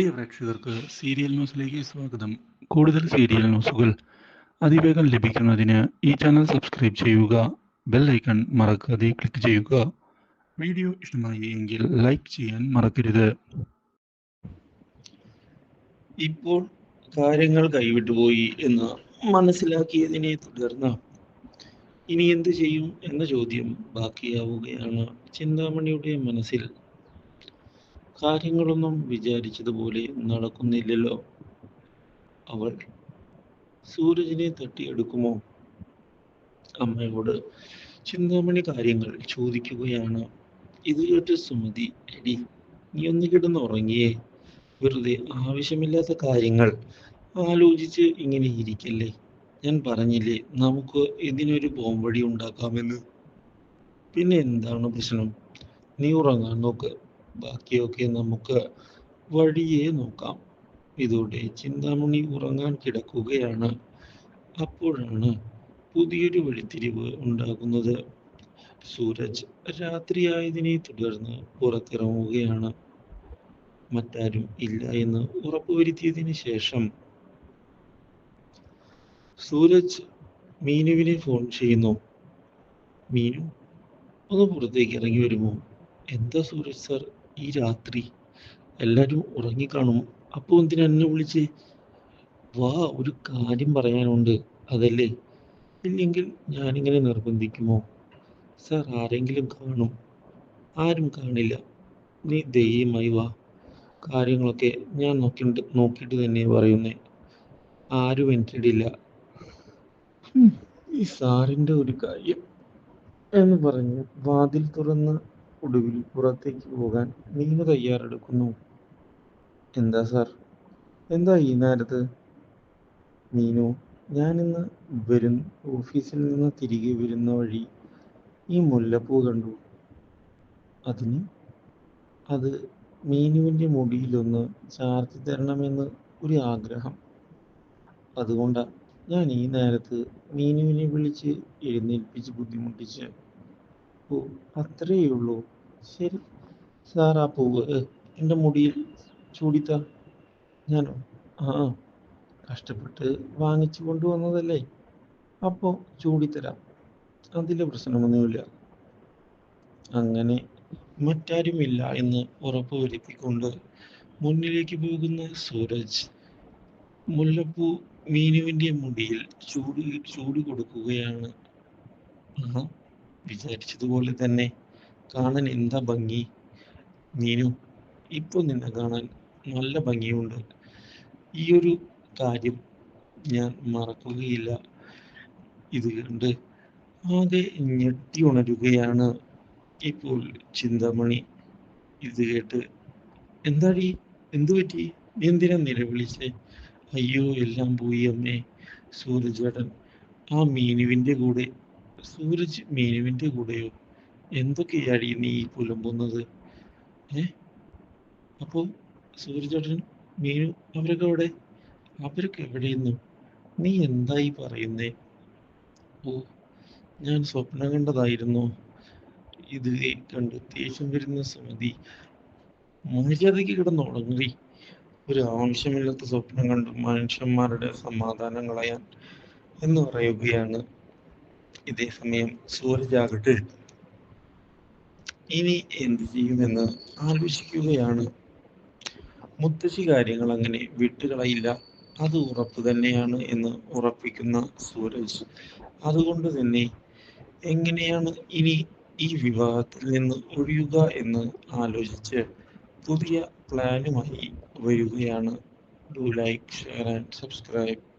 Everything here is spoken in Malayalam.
പ്രിയ പ്രേക്ഷകർക്ക് സീരിയൽ ന്യൂസിലേക്ക് സ്വാഗതം. കൂടുതൽ സീരിയൽ ന്യൂസുകൾ അതിവേഗം ലഭിക്കുന്നതിന് ഈ ചാനൽ സബ്സ്ക്രൈബ് ചെയ്യുക ബെൽ ഐക്കൺ മറക്കാതെ ക്ലിക്ക് ചെയ്യുക. വീഡിയോ ഇഷ്ടമായി എങ്കിൽ ലൈക്ക് ചെയ്യാൻ മറക്കരുത്. ഇപ്പോൾ കാര്യങ്ങൾ കൈവിട്ടുപോയി എന്ന് മനസ്സിലാക്കിയതിനെ തുടർന്ന് ഇനി എന്ത് ചെയ്യും എന്ന ചോദ്യം ബാക്കിയാവുകയാണ്. ചിന്താമണിയുടെ മനസ്സിൽ കാര്യങ്ങളൊന്നും വിചാരിച്ചതുപോലെ നടക്കുന്നില്ലല്ലോ. അവൾ സൂരജിനെ തട്ടിയെടുക്കുമോ? അമ്മയോട് ചിന്താമണി കാര്യങ്ങൾ ചോദിക്കുകയാണ്. ഇത് കേട്ട് സുമതി എടി നീ ഒന്ന് കിടന്ന് ഉറങ്ങിയേ വെറുതെ ആവശ്യമില്ലാത്ത കാര്യങ്ങൾ. ആലോചിച്ച് ഇങ്ങനെ ഇരിക്കല്ലേ. ഞാൻ പറഞ്ഞില്ലേ നമുക്ക് ഇതിനൊരു പോംവഴി ഉണ്ടാക്കാമെന്ന്. പിന്നെ എന്താണ് പ്രശ്നം? നീ ഉറങ്ങാൻ നോക്ക്. ബാക്കിയൊക്കെ നമുക്ക് വഴിയെ നോക്കാം. ഇതോടെ ചിന്താമണി ഉറങ്ങാൻ കിടക്കുകയാണ്. അപ്പോഴാണ് പുതിയൊരു വഴിത്തിരിവ് ഉണ്ടാകുന്നത്. സൂരജ് രാത്രിയായതിനെ തുടർന്ന് പുറത്തിറങ്ങുകയാണ്. മറ്റാരും ഇല്ല എന്ന് ഉറപ്പുവരുത്തിയതിന് ശേഷം സൂരജ് മീനുവിനെ ഫോൺ ചെയ്യുന്നു. മീനു ഒന്ന് പുറത്തേക്ക് ഇറങ്ങി വരുമോ? എന്താ സൂരജ് സാർ? ഈ രാത്രി എല്ലാവരും ഉറങ്ങിക്കാണും അപ്പോൾ എന്തിനാ എന്നെ വിളിച്ച്? വാ ഒരു കാര്യം പറയാനുണ്ട്. അതല്ലേ? ഇല്ലെങ്കിൽ ഞാനിങ്ങനെ നിർബന്ധിക്കുമോ? സാർ ആരെങ്കിലും കാണും. ആരും കാണില്ല. നീ ധൈര്യമായി വാ. കാര്യങ്ങളൊക്കെ ഞാൻ നോക്കിയിട്ട് നോക്കിയിട്ട് തന്നെ പറയുന്നേ. ആരും എനിക്കിടില്ല ഈ സാറിന്റെ ഒരു കാര്യം എന്ന് പറഞ്ഞ് വാതിൽ തുറന്ന് ഒടുവിൽ പുറത്തേക്ക് പോകാൻ മീനു തയ്യാറെടുക്കുന്നു. എന്താ സാർ? എന്താ ഈ നേരത്ത്? മീനു ഞാനിന്ന് വരും ഓഫീസിൽ നിന്ന് തിരികെ വരുന്ന വഴി ഈ മുല്ലപ്പൂ കണ്ടു. അതിന്? അത് മീനുവിന്റെ മുടിയിലൊന്ന് ചാർത്തി തരണമെന്ന് ഒരു ആഗ്രഹം. അതുകൊണ്ടാണ് ഞാൻ ഈ നേരത്ത് മീനുവിനെ വിളിച്ച് എഴുന്നേൽപ്പിച്ച് ബുദ്ധിമുട്ടിച്ച് ഓ അത്രയേ ഉള്ളൂ. ശരി. സാർ ആ പൂവ് എന്റെ മുടിയിൽ ചൂടിത്ത. ഞാനോ ആ കഷ്ടപ്പെട്ട് വാങ്ങിച്ചു കൊണ്ടുവന്നതല്ലേ? അപ്പോൾ ചൂടിത്തരാം. അതിലെ പ്രശ്നമൊന്നുമില്ല. അങ്ങനെ മറ്റാരുമില്ല എന്ന് ഉറപ്പുവരുത്തിക്കൊണ്ട് മുന്നിലേക്ക് പോകുന്ന സൂരജ് മുല്ലപ്പൂ മീനുവിന്റെ മുടിയിൽ ചൂട് ചൂട് കൊടുക്കുകയാണ്. വിചാരിച്ചതുപോലെ തന്നെ കാണാൻ എന്താ ഭംഗി? മീനു ഇപ്പോൾ നിന്നെ കാണാൻ നല്ല ഭംഗിയുണ്ട്. ഈ ഒരു കാര്യം ഞാൻ മറക്കുകയില്ല. ഇത് കണ്ട് ആകെ ഞെട്ടി ഉണരുകയാണ് ഇപ്പോൾ ചിന്താമണി. ഇത് കേട്ട് എന്താടി? എന്തു പറ്റി? എന്തിനാ നിലവിളിച്ചേ അയ്യോ എല്ലാം പോയി അമ്മേ. സൂരജ് ചേട്ടൻ ആ മീനുവിന്റെ കൂടെ സൂരജ് മീനുവിന്റെ കൂടെയോ? എന്തൊക്കെയാടി നീ പുലമ്പുന്നത്? ഏ? അപ്പോൾ സൂരജേട്ടൻ മീനു അവരൊക്കെ എവിടെ? അവരൊക്കെ എവിടെയെന്നു നീ എന്തായി പറയുന്നേ? ഓ ഞാൻ സ്വപ്നം കണ്ടതായിരുന്നു. ഇത് കണ്ട് ദേഷ്യം വരുന്ന സമിതി മര്യാദയ്ക്ക് കിടന്നുറങ്ങി ഒരു ആവശ്യമില്ലാത്ത സ്വപ്നം കണ്ട് മനുഷ്യന്മാരുടെ സമാധാനം കളയാൻ എന്ന് പറയുകയാണ്. ഇതേ സമയം സൂരജ് ആകട്ടെ ഇനി എന്ത് ചെയ്യുമെന്ന് ആലോചിക്കുകയാണ്. മുത്തശ്ശി കാര്യങ്ങൾ അങ്ങനെ വിട്ടുകളയില്ല. അത് ഉറപ്പ് തന്നെയാണ് എന്ന് ഉറപ്പിക്കുന്ന സൂരജ്. അതുകൊണ്ട് തന്നെ എങ്ങനെയാണ് ഇനി ഈ വിവാഹത്തിൽ നിന്ന് ഒഴിയുക എന്ന് ആലോചിച്ച് പുതിയ പ്ലാനുമായി വരികയാണ്. Do like share and subscribe